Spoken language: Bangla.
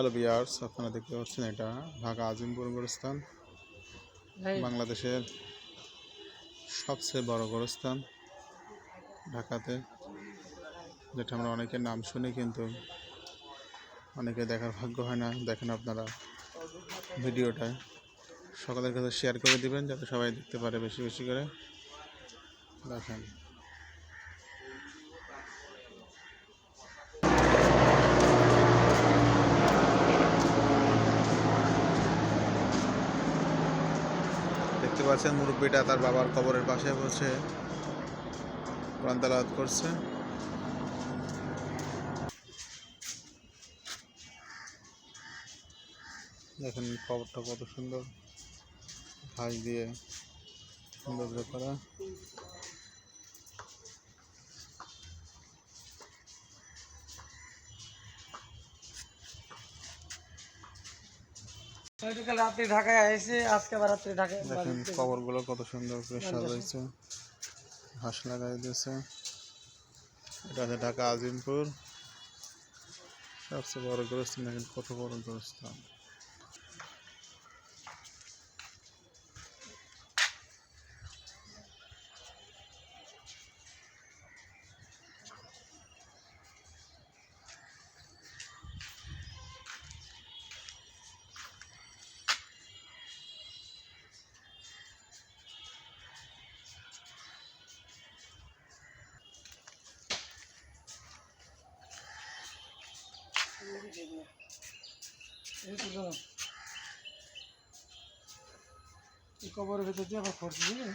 হ্যালো বিয়ার্স আপনারা দেখতে পাচ্ছেন এটা ঢাকা আজিমপুর গোরস্থান বাংলাদেশের সবচেয়ে বড় গোরস্থান ঢাকাতে যেটা আমরা অনেকের নাম শুনি কিন্তু অনেকে দেখার ভাগ্য হয় না। দেখেন আপনারা ভিডিওটা। সকলের কাছে শেয়ার করে দিবেন যাতে সবাই দেখতে পারে বেশি বেশি করে। দেখেন। দেখতে পাচ্ছেন, মুরব্বীটা তার বাবার কবরের পাশে বসে কোরআন তালাওয়াত করছে। দেখেন কবরটা কত সুন্দর ঘাস দিয়ে সৌন্দর্য করা। গতকাল ঢাকায় এসে আজকে আবার রাত্রে ঢাকায় দেখেন কবরগুলো কত সুন্দর করে সাজাইছে। ঘাস লাগাই দিয়েছে। এটা আছে ঢাকা আজিমপুর। সবচেয়ে বড় গোরস্থান দেখেন কত বড় গোরস্থান। এই কবরের ভেতর দিয়ে আবার খরচ দিয়ে